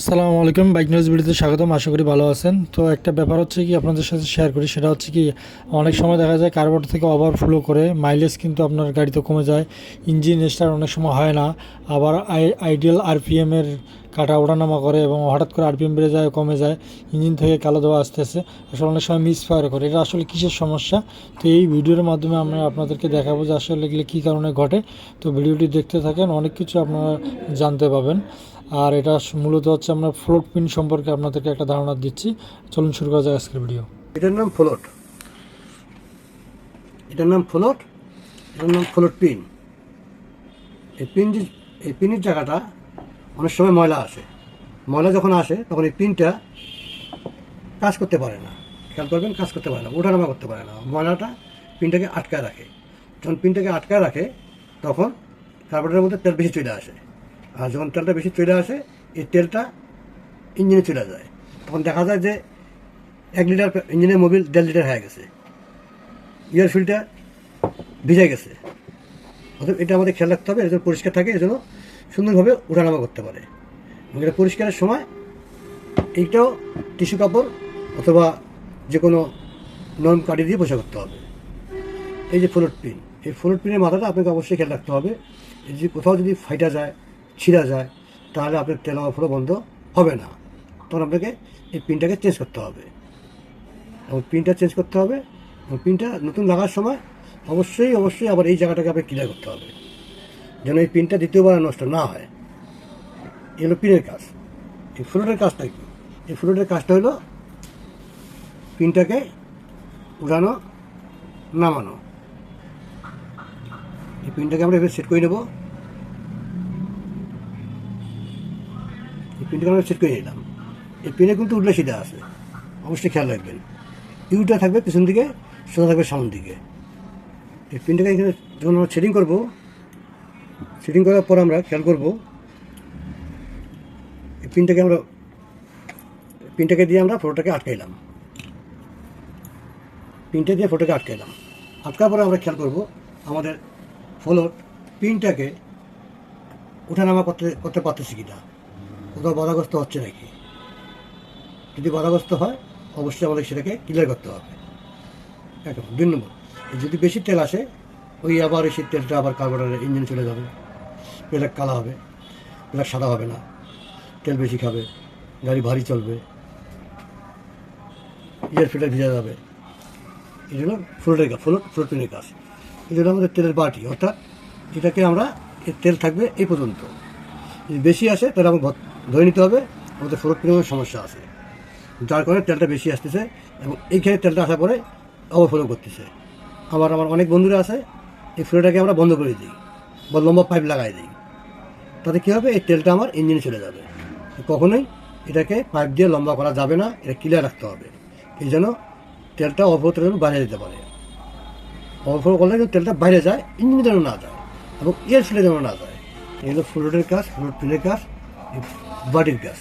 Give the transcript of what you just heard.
আসসালামু আলাইকুম, bike news ভিডিওতে স্বাগতম, আশা করি ভালো আছেন। তো একটা ব্যাপার হচ্ছে কি, আপনাদের সাথে শেয়ার করি, সেটা হচ্ছে কি, অনেক সময় দেখা যায় কার্বোরেটর থেকে ওভারফ্লো করে মাইলেজ কিন্তু আপনার গাড়িতে কমে যায় ইঞ্জিন স্টার্ট অনেক সময় হয় না, আবার আইডিয়াল আরপিএমের কাটা ওঠানামা করে এবং হঠাৎ করে আরপিএম বেড়ে যায়, কমে যায় ইঞ্জিন থেকে কালো ধোয়া আসতে আসতে আসলে অনেক সময় মিস ফায়ার করে, এটা আসলে কিসের সমস্যা? তো এই ভিডিওর মাধ্যমে আমরা আপনাদেরকে দেখাবো যে আসলে এগুলো কী কারণে ঘটে, তো ভিডিওটি দেখতে থাকেন, অনেক কিছু আপনারা জানতে পাবেন। আর এটা মূলত হচ্ছে আমরা ফ্লোট পিন সম্পর্কে আপনাদেরকে একটা ধারণা দিচ্ছি। চলুন শুরু করা যাক আজকের ভিডিও এটার নাম ফ্লোট এটার নাম ফ্লোট এটার নাম ফ্লোট পিন এই পিন যে এই পিনের জায়গাটা অনেক সময় ময়লা আসে। ময়লা যখন আসে, তখন এই পিনটা কাজ করতে পারে না। খেয়াল করবেন, কাজ করতে পারে না ওঠানামা করতে পারে না। ময়লাটা পিনটাকে আটকায় রাখে। যখন পিনটাকে আটকায় রাখে, তখন কার্বোরেটরের মধ্যে তেল বেশি চলে আসে। আর যখন তেলটা বেশি চলে আসে, এই তেলটা ইঞ্জিনে চলে যায়। তখন দেখা যায় যে এক লিটার ইঞ্জিনের মোবিল দেড় লিটার হয়ে গেছে। ইয়ার ফিল্টার ভিজে গেছে। অতএব এটা আমাদের খেয়াল রাখতে হবে এজন্য পরিষ্কার থাকে এজন্য সুন্দরভাবে ওঠানামা করতে পারে। এবং এটা পরিষ্কারের সময় এইটাও টিস্যু কাপড় অথবা যে কোনো নরম কাটি দিয়ে পরিষ্কার করতে হবে। এই যে ফ্লোট পিন, এই ফ্লোট পিনের মাথাটা আপনাকে অবশ্যই খেয়াল রাখতে হবে। এই যে কোথাও যদি ফাইটা যায় ছিঁড়া যায়, তাহলে আপনার তেল ফ্লো বন্ধ হবে না। তখন আপনাকে এই পিনটাকে চেঞ্জ করতে হবে। এবং পিনটা চেঞ্জ করতে হবে, এবং পিনটা নতুন লাগার সময় অবশ্যই অবশ্যই আবার এই জায়গাটাকে আপনাকে ক্লিয়ার করতে হবে। যেন এই পিনটা দ্বিতীয়বার নষ্ট না হয়। এগুলো পিনের কাজ। এই ফ্লোটের কাজটা কি? এই ফ্লোটের কাজটা হলো পিনটাকে উড়ানো, নামানো। এই পিনটাকে আমরা এবার সেট করে নেব। এই পিনটাকে আমরা সেট করে নিলাম? এই পিনে কিন্তু উল্টা সিধা আছে। অবশ্যই খেয়াল রাখবেন। ইউটা থাকবে পিছন দিকে, সোজা থাকবে সামন দিকে। এই পিনটাকে এখানে যখন আমরা সেটিং করব সেটিং করার পর আমরা খেয়াল করব, এই পিনটাকে আমরা পিনটাকে দিয়ে আমরা ফটোটাকে আটকাইলাম। পিনটা দিয়ে ফটোকে আটকাইলাম। আটকার পরে আমরা খেয়াল করব, আমাদের ফলোর পিনটাকে ওঠানামা করতে করতে পারতেছি কিনা। কোথাও বাধাগ্রস্ত হচ্ছে নাকি? যদি বাধাগ্রস্ত হয়, অবশ্যই আমাদের সেটাকে ক্লিয়ার করতে হবে। এক দুই নম্বর, যদি বেশি তেল আসে, ওই আবার সেই তেলটা আবার কার্বোরেটারের ইঞ্জিন চলে যাবে। প্লেট কালা হবে প্লেট সাদা হবে না, তেল বেশি খাবে, গাড়ি ভারী চলবে ইয়ার ফিল্টার ভিজা যাবে। এই জন্য ফ্লোটের কাজ ফ্লোট ফ্লোট পিনের কাজ এই জন্য আমাদের তেলের বাটি, অর্থাৎ এটাকে আমরা তেল থাকবে এই পর্যন্ত। যদি বেশি আসে, তাহলে আমাকে ভর- ধরে নিতে হবে, আমাদের পিনের সমস্যা আছে। যার কারণে তেলটা বেশি আসতেছে এবং এইখানে তেলটা আসার পরে ওভারফ্লো করতেছে। আবার আমার অনেক বন্ধুরা আছে, এই ফ্লোটাকে আমরা বন্ধ করে দিই, বা লম্বা পাইপ লাগাই দিই। তাতে কী হবে? এই তেলটা আমার ইঞ্জিনে চলে যাবে। কখনোই এটাকে পাইপ দিয়ে লম্বা করা যাবে না, এটা ক্লিয়ার রাখতে হবে। এই জন্য তেলটা ওভারফ্লো যেন বাইরে যেতে পারে। ওভারফ্লো করলে যেন তেলটা বাইরে যায়, ইঞ্জিনে যেন না যায় এবং এয়ার ফিলে যেন না যায়। এই এগুলো ফ্লোটের কাজ ফ্লোট পিনের কাজ। বাটির কাজ